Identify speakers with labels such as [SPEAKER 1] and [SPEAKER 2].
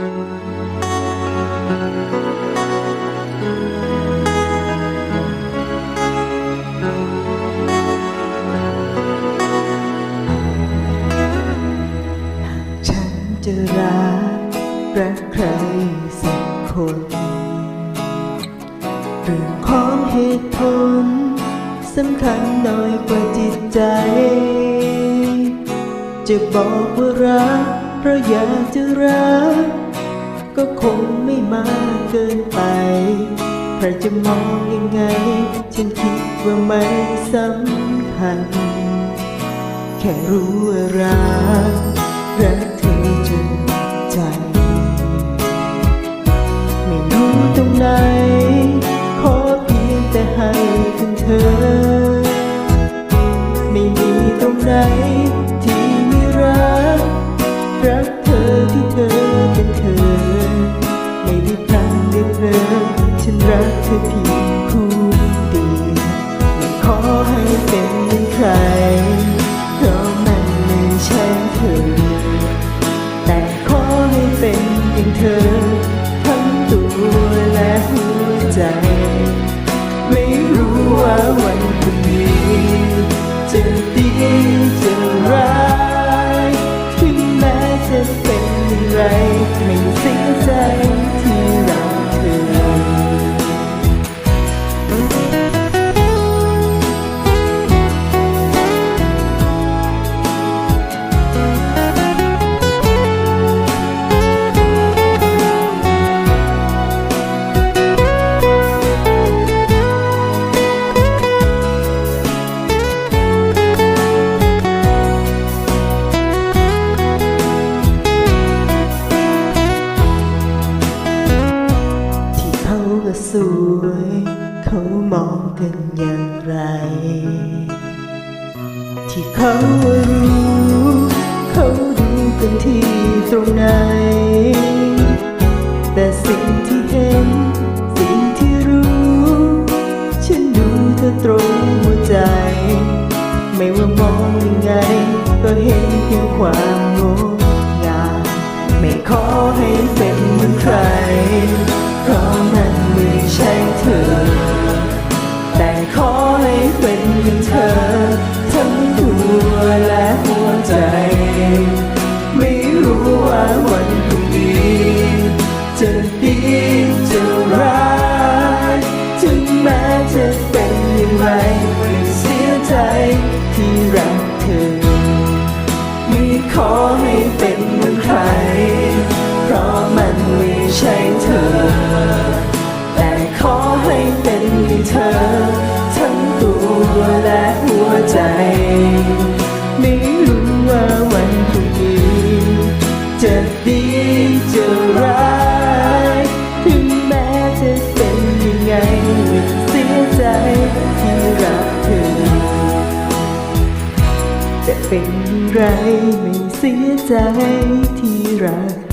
[SPEAKER 1] ฉันจะรักรักใครสักคน เรื่องของเหตุผลสำคัญน้อยกว่าจิตใจ จะบอกว่ารักเพราะอยากจะรัก ก็คงไม่มากเกินไป ใครจะมองยังไง ฉันคิดว่าไม่สำคัญ แค่รู้ว่ารัก รั สวย เขามองกันอย่างไร ที่เขารู้ เขาดูกันที่ตรงไหน แต่สิ่งที่เห็น สิ่งที่รู้ ฉันดูเธอตรงหัวใจ ไม่ว่ามองยังไง ก็เห็นเพียงความงง วและหัวใจ ไม่รู้ว่าวันพรุ่งนี้จะดีจะร้ายถึงแม้จะเป็นยังไงเสียใจที่รักเธอจะเป็นไรไม่เสียใจที่รัก